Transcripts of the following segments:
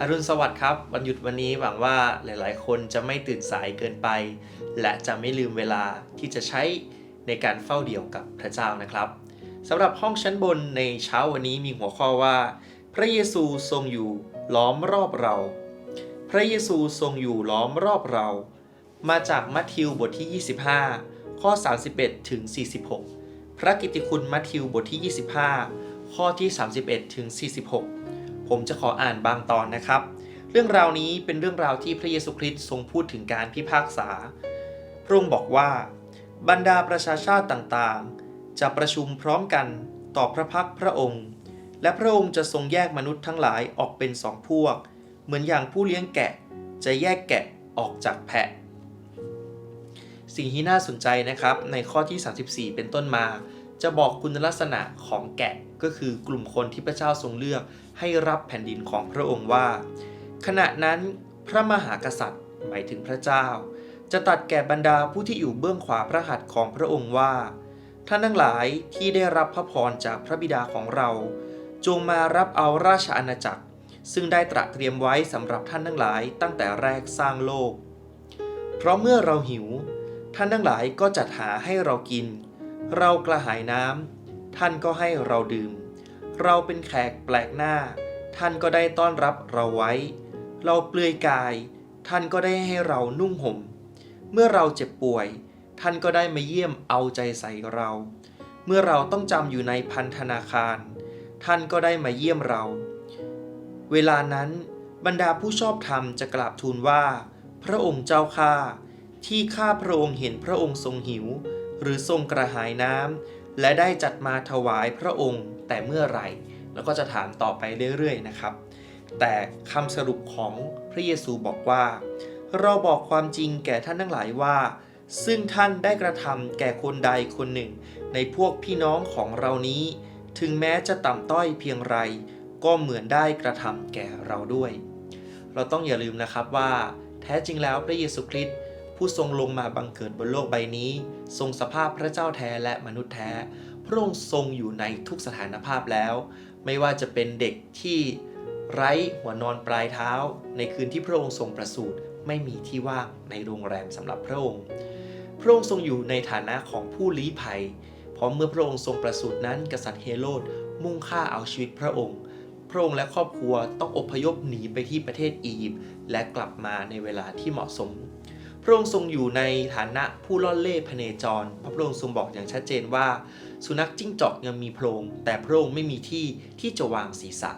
อรุณสวัสดิ์ครับ วันหยุดวันนี้หวังว่าหลาย ๆ คนจะไม่ตื่นสายเกินไป และจะไม่ลืมเวลาที่จะใช้ในการเฝ้าเดี่ยวกับพระเจ้านะครับสำหรับห้องชั้นบนในเช้าวันนี้มีหัวข้อว่า พระเยซูทรงอยู่ล้อมรอบเรา พระเยซูทรงอยู่ล้อมรอบเรา มาจากมัทธิวบทที่ 25 ข้อ 31 ถึง 46 พระกิตติคุณมัทธิวบทที่ 25 ข้อที่ 31 ถึง 46 ผมจะขออ่านบางตอนนะครับ เรื่องราวนี้เป็นเรื่องราวที่พระเยซูคริสต์ทรงพูดถึงการพิพากษา พระองค์บอกว่า บรรดาประชาชาติต่างๆ จะประชุมพร้อมกันต่อพระพักพระองค์ และพระองค์จะทรงแยกมนุษย์ทั้งหลายออกเป็นสองพวก เหมือนอย่างผู้เลี้ยงแกะ จะแยกแกะออกจากแพะ สิ่งที่น่าสนใจนะครับในข้อที่ 34 เป็นต้นมา จะบอกคุณลักษณะของแกะก็คือกลุ่มคนที่พระเจ้าทรงเลือกให้รับแผ่นดินของพระองค์ว่า ขณะนั้นพระมหากษัตริย์หมายถึงพระเจ้า จะตัดแก่บรรดาผู้ที่อยู่เบื้องขวาพระหัตถ์ของพระองค์ว่าท่านทั้งหลายที่ได้รับพระพรจากพระบิดาของเรา จงมารับเอาราชอาณาจักร ซึ่งได้ตระเตรียมไว้สำหรับท่านทั้งหลายตั้งแต่แรกสร้างโลก เพราะเมื่อเราหิว ท่านทั้งหลายก็จัดหาให้เรากิน เรากระหายน้ำท่านก็ให้เราดื่ม เราเป็นแขกแปลกหน้า ท่านก็ได้ต้อนรับเราไว้ เราเปลือยกาย ท่านก็ได้ให้เรานุ่งห่ม เมื่อเราเจ็บป่วย ท่านก็ได้มาเยี่ยมเอาใจใส่เรา เมื่อเราต้องจำอยู่ในพันธนาคาร ท่านก็ได้มาเยี่ยมเรา เวลานั้นบรรดาผู้ชอบธรรมจะกราบทูลว่า พระองค์เจ้าข้าที่ข้าพระองค์เห็นพระองค์ทรงหิว หรือทรงกระหายน้ำและได้จัดมาถวายพระองค์ แต่เมื่อไหร่ แล้วก็จะถามต่อไปเรื่อยๆนะครับ แต่คำสรุปของพระเยซูบอกว่า เราบอกความจริงแก่ท่านทั้งหลายว่า ซึ่งท่านได้กระทำแก่คนใดคนหนึ่ง ในพวกพี่น้องของเรานี้ ถึงแม้จะต่ำต้อยเพียงไร ก็เหมือนได้กระทำแก่เราด้วย เราต้องอย่าลืมนะครับว่า แท้จริงแล้วพระเยซูคริสต์ ผู้ทรงลงมาบังเกิดบนโลกใบนี้ ทรงสภาพพระเจ้าแท้และมนุษย์แท้ พระองค์ทรงอยู่ในทุกสถานภาพแล้ว ไม่ว่าจะเป็นเด็กที่ไร้หัวนอนปลายเท้า ในคืนที่พระองค์ทรงประสูติไม่มีที่ว่างในโรงแรมสำหรับพระองค์ พระองค์ทรงอยู่ในฐานะของผู้ลี้ภัย เพราะเมื่อพระองค์ทรงประสูตินั้นกษัตริย์เฮโรดมุ่งฆ่าเอาชีวิตพระองค์พระองค์และครอบครัวต้องอพยพหนีไปที่ประเทศอียิปต์และกลับมาในเวลาที่เหมาะสม พระองค์ทรงอยู่ในฐานะผู้ล่อนเล่พเนจรเพราะพระองค์ทรงบอกอย่างชัดเจนว่า สุนัขจิ้งจอกยังมีโพรงแต่พระองค์ไม่มีที่ที่จะวางศีรษะ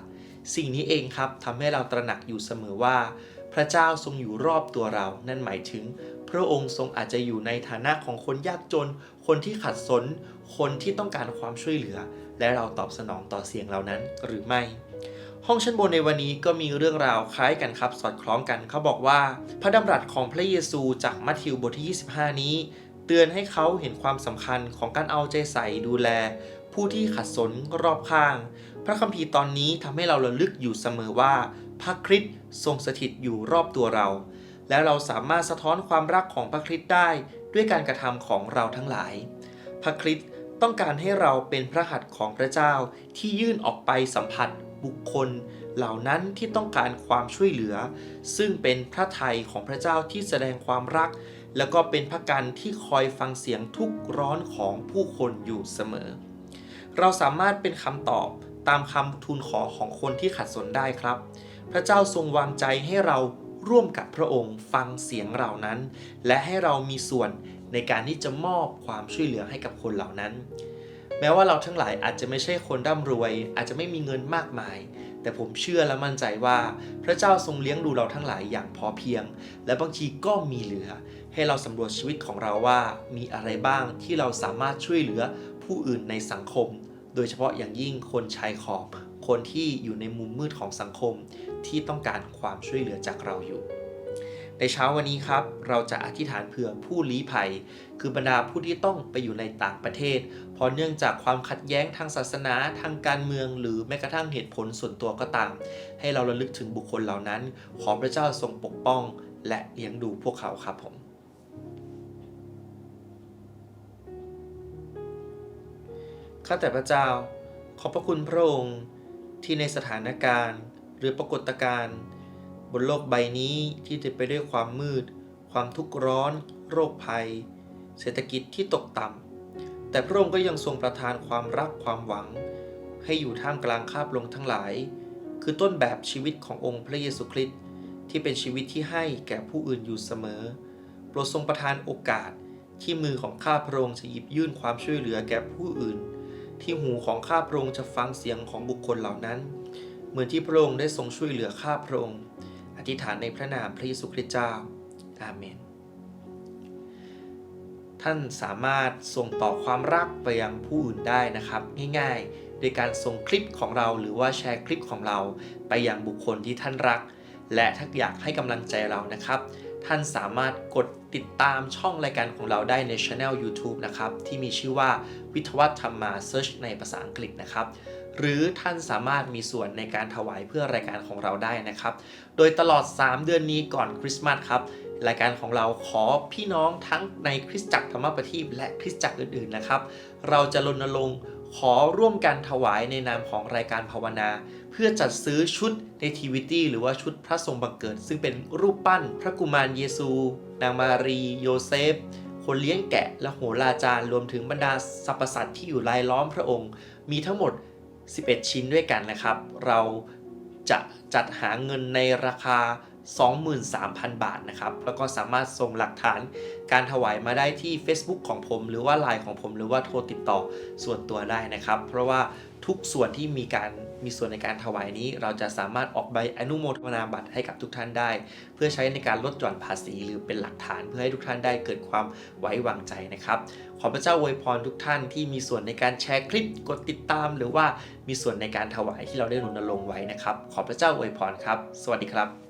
สิ่งนี้เองครับทำให้เราตระหนักอยู่เสมอว่า พระเจ้าทรงอยู่รอบตัวเรา นั่นหมายถึง พระองค์ทรงอาจจะอยู่ในฐานะของคนยากจน คนที่ขัดสน คนที่ต้องการความช่วยเหลือ และเราตอบสนองต่อเสียงเหล่านั้นหรือไม่ ห้องชั้นบนในวันนี้ก็มีเรื่องราวคล้ายกันครับ สอดคล้องกันเขาบอกว่า พระดำรัสของพระเยซูจากมัทธิวบทที่ 25 นี้ เตือนให้เขาเห็นความสำคัญของการเอาใจใส่ดูแล ผู้ที่ขัดสนรอบข้าง พระคัมภีร์ตอนนี้ทำให้เราระลึกอยู่เสมอว่า พระคริสต์ทรงสถิตอยู่รอบตัวเรา และเราสามารถสะท้อนความรักของพระคริสต์ได้ด้วยการกระทำของเราทั้งหลาย พระคริสต์ต้องการให้เราเป็นพระหัตถ์ของพระเจ้าที่ยื่นออกไปสัมผัส บุคคลเหล่านั้นที่ต้องการความช่วยเหลือ ซึ่งเป็นพระทัยของพระเจ้าที่แสดงความรัก แล้วก็เป็นพระกันที่คอยฟังเสียงทุกขร้อนของผู้คนอยู่เสมอ เราสามารถเป็นคำตอบตามคำทูลขอของคนที่ขัดสนได้ครับ พระเจ้าทรงวางใจให้เราร่วมกับพระองค์ฟังเสียงเหล่านั้น และให้เรามีส่วนในการที่จะมอบความช่วยเหลือให้กับคนเหล่านั้น แม้ว่าเราทั้งหลายอาจจะไม่ใช่คนร่ำรวย อาจจะไม่มีเงินมากมาย แต่ผมเชื่อและมั่นใจว่า พระเจ้าทรงเลี้ยงดูเราทั้งหลายอย่างพอเพียง และบางทีก็มีเหลือ ให้เราสำรวจชีวิตของเราว่า มีอะไรบ้างที่เราสามารถช่วยเหลือผู้อื่นในสังคม โดยเฉพาะอย่างยิ่งคนชายขอบคนที่อยู่ในมุมมืดของสังคมที่ต้องการความช่วยเหลือจากเราอยู่ ในเช้าวันนี้ครับ เราจะอธิษฐานเผื่อผู้ลี้ภัย คือบรรดาผู้ที่ต้องไปอยู่ในต่างประเทศ เพราะเนื่องจากความขัดแย้งทางศาสนาทางการเมือง หรือแม้กระทั่งเหตุผลส่วนตัวก็ตาม ให้เราระลึกถึงบุคคลเหล่านั้น ขอพระเจ้าทรงปกป้อง และเลี้ยงดูพวกเขาครับผมข้าแต่พระเจ้า ขอบพระคุณพระองค์ที่ในสถานการณ์ หรือปรากฏการณ์ บนโลกใบนี้ที่เต็มไปด้วยความมืด ความทุกข์ร้อน โรคภัย เศรษฐกิจที่ตกต่ำ แต่พระองค์ก็ยังทรงประทานความรักความหวัง ให้อยู่ท่ามกลางคาบลงทั้งหลาย คือต้นแบบชีวิตขององค์พระเยซูคริสต์ที่เป็นชีวิตที่ให้แก่ผู้อื่นอยู่เสมอ โปรดทรงประทานโอกาสที่มือของข้าพระองค์จะหยิบยื่นความช่วยเหลือแก่ผู้อื่น ที่หูของข้าพระองค์จะฟังเสียงของบุคคลเหล่านั้น เหมือนที่พระองค์ได้ทรงช่วยเหลือข้าพระองค์ อธิษฐานในพระนามพระเยซูคริสต์เจ้า อาเมน ท่านสามารถส่งต่อความรักไปยังผู้อื่นได้นะครับ ง่ายๆ โดยการส่งคลิปของเราหรือว่าแชร์คลิปของเราไปยังบุคคลที่ท่านรัก และถ้าอยากให้กำลังใจเรานะครับ ท่านสามารถกดติดตามช่องรายการของเราได้ในช anel YouTube นะครับ ที่มีชื่อว่าวิทวัฒธรรมา Search ในภาษาอังกฤษนะครับ หรือท่านสามารถมีส่วนในการถวายเพื่อรายการของเราได้นะครับ โดยตลอด 3 เดือนนี้ก่อนคริสต์มาสครับรายการของเราขอพี่น้องทั้งในคริสตจักรธรรมประทีปและคริสตจักรอื่นๆนะครับ เราจะรณรงค์ขอร่วมกันถวายในนามของรายการภาวนา เพื่อจัดซื้อชุด Nativity หรือว่าชุดพระทรงบังเกิด ซึ่งเป็นรูปปั้น พระกุมารเยซู นางมารี โยเซฟ คนเลี้ยงแกะและโหราจารย์รวมถึงบรรดาสรรพสัตว์ที่อยู่รายล้อมพระองค์ มีทั้งหมด 11 ชิ้นด้วยกันนะครับ เราจะจัดหาเงินในราคา 23,000 บาทนะครับ แล้วก็สามารถส่งหลักฐานการถวายมาได้ที่ Facebook ของผม หรือว่า Line ของผม หรือว่าโทรติดต่อส่วนตัวได้นะครับ เพราะว่าทุกส่วนที่มีการ มีส่วนในการถวายนี้ เราจะสามารถออกใบอนุโมทนาบัตรให้กับทุกท่านได้ เพื่อใช้ในการลดหย่อนภาษีหรือเป็นหลักฐานเพื่อให้ทุกท่านได้เกิดความไว้วางใจนะครับ ขอพระเจ้าอวยพรทุกท่านที่มีส่วนในการแชร์คลิปกดติดตาม หรือว่ามีส่วนในการถวายที่เราได้รณรงค์ไว้นะครับ ขอพระเจ้าอวยพรครับ สวัสดีครับ